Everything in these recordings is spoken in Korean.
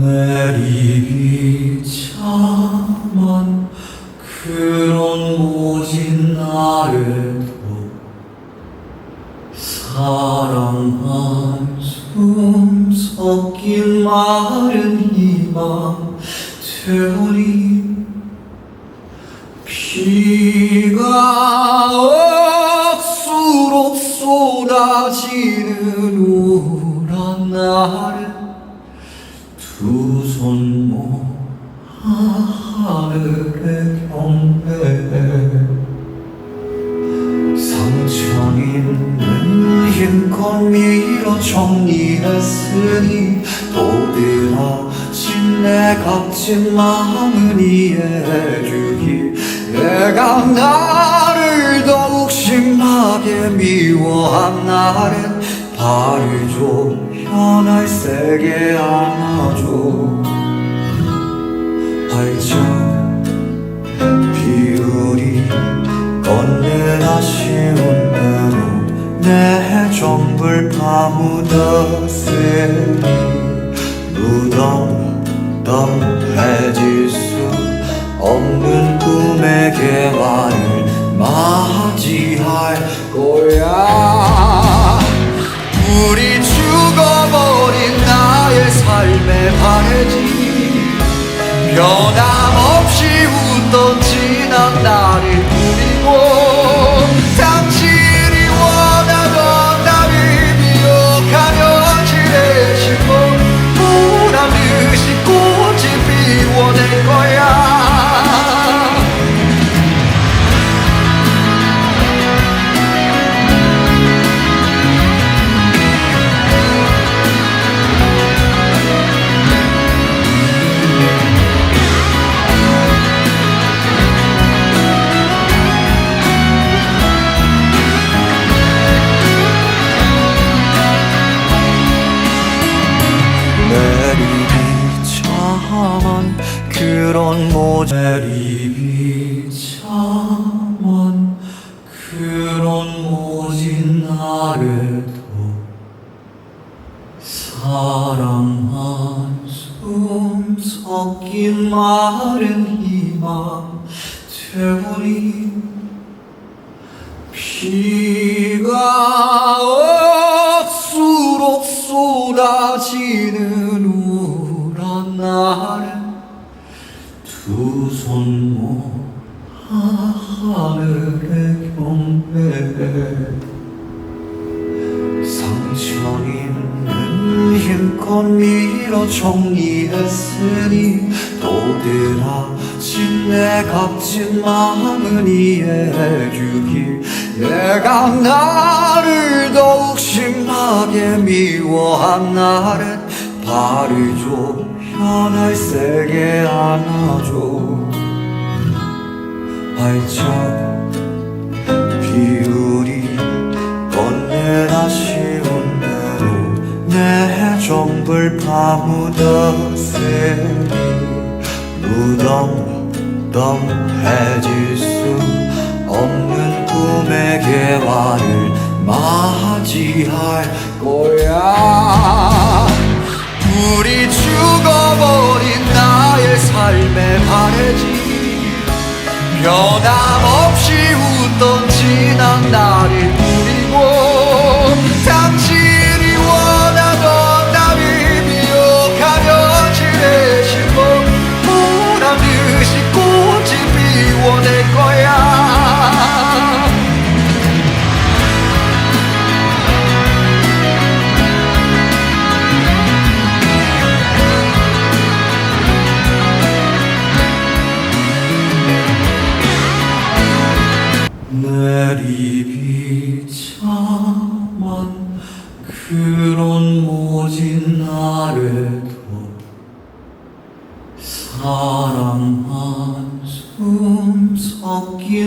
내리기 참한 그런 모진 나를 도 사랑 한 숨 섞인 마른 희망 되오니 비가 억수로 쏟아지는 우울한 두 손 모아 하늘에 경배해 상처 있는 힘껏 밀어 정리했으니 또 드러진 내 값진 마음은 이해해주기 내가 나를 더욱 심하게 미워한 날엔 발을 조여날 세게 안아줘 활짝 비율이 꺼내라 쉬운 대로 내 전부를 파묻었으니 무덤덤해질 수 없는 꿈의 개화를 맞이할 거야. 우리 죽어버린 나의 삶의 바래지 변함없이 웃던 지난 날을 그런 모자 내리기 참한 그런 모진 나를도 사랑 한숨 섞인 마른 희망 되오니 비가 억수로 쏟아지는 우울한 두 하늘에 경배해 상처 있는 힘껏 밀어 정리했으니 또 드러진 내 값진 마음은 이해해주길. 내가 나를 더욱 심하게 미워한 날엔 발을 조여날 세게 안아줘 활짝 비율이 꺼내라 쉬운 대로 내 전부를 파묻었으니 무덤덤해질 수 없는 꿈의 개화를 맞이할 거야. 우리 죽어버린 나의 삶의 바래지 변함없이 웃던 지난 날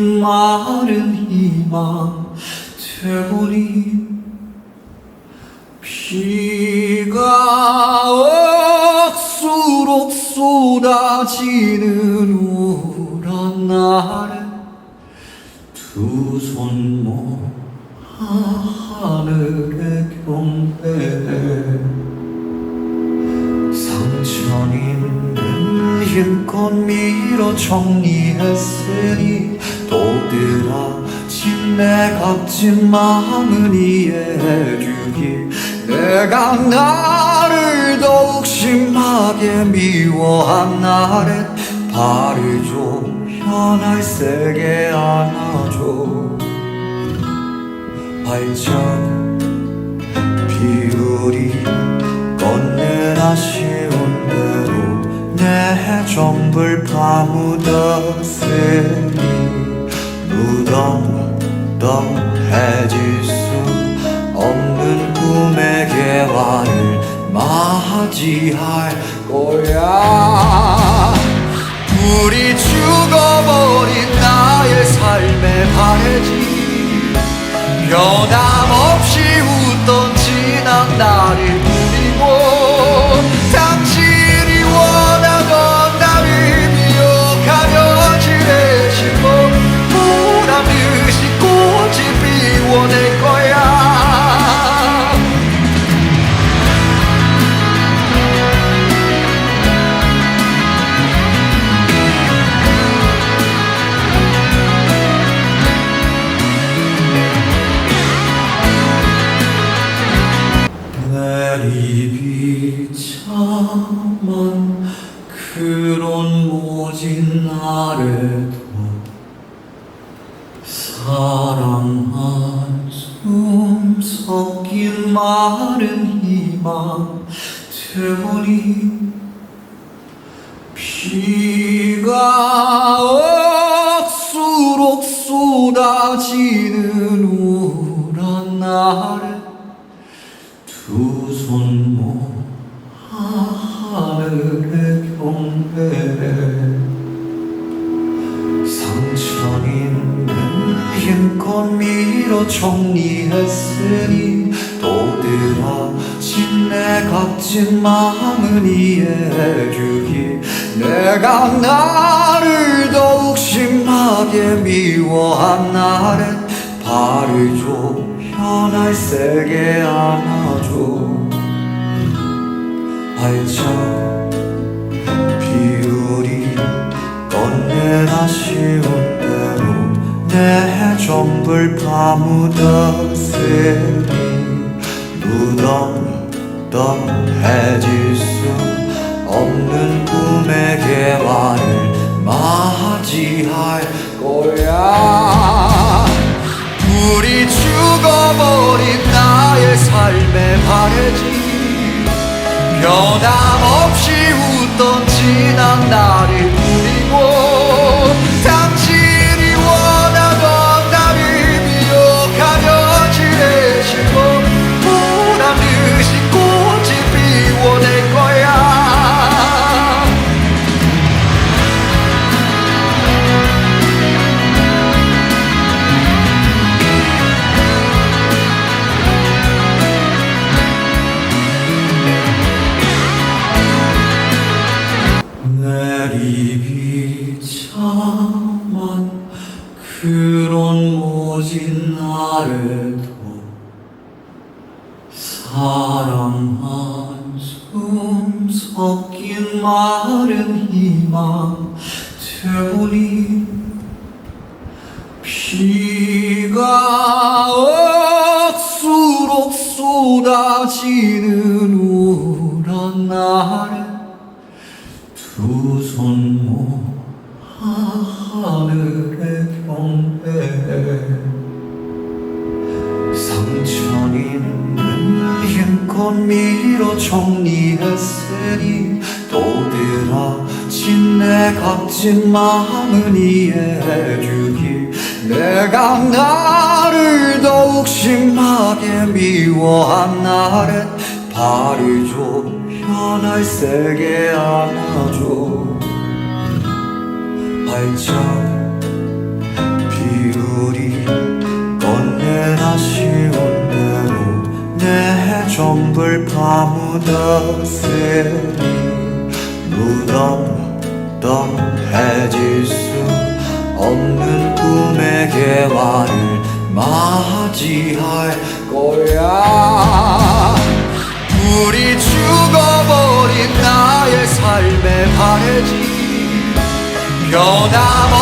마른 희망 되오니 비가 억수로 쏟아지는 우울한 날에 두 손 모아 하늘에 건미로 정리했으니 도드라진 내 값진 마음은 이해해주길 내가 나를 더욱 심하게 미워한 날엔 발을 좀 편할 세게 안아줘. 발작 비율이 걷는 대로 내 전부를 파묻었으니 무덤덤해질 수 없는 꿈의 개화를 맞이할 거야. 우리 죽어버린 나의 삶의 바래지. 변함없이 웃던 지난 날 사랑 한 숨 섞인 마른 희망 때문이 비가 억수록 쏟아지는 우울한 날에 두 내 값진 마음은 이해해주길 내가 나를 더욱 심하게 미워한 날엔 발을 좀 편할 세게 안아줘. 발작 비율이 걷는 아쉬운 대로 내 전부를 파묻었으니 무덤덤해질 수 없는 꿈의 개화를 맞이할 거야. 우리 죽어버린 나의 삶의 바래지. 변함없이 웃던 지난 날을 그런 모진 날에도 사랑 한숨 섞인 마른 희망 때문이 비가 억수록 쏟아지는 우울한 날에 두손 모아 하늘 밀어 정리했으니 도드라진 내 값진 마음은 이해해주길. 내가 나를 더욱 심하게 미워한 날엔 발을 좀 편할 세게 안아줘. 발작 전부를 파묻었으니 무덤덤해질 수 없는 꿈의 개화를 맞이할 거야. 우리 죽어버린 나의 삶의 바래지. 변함없이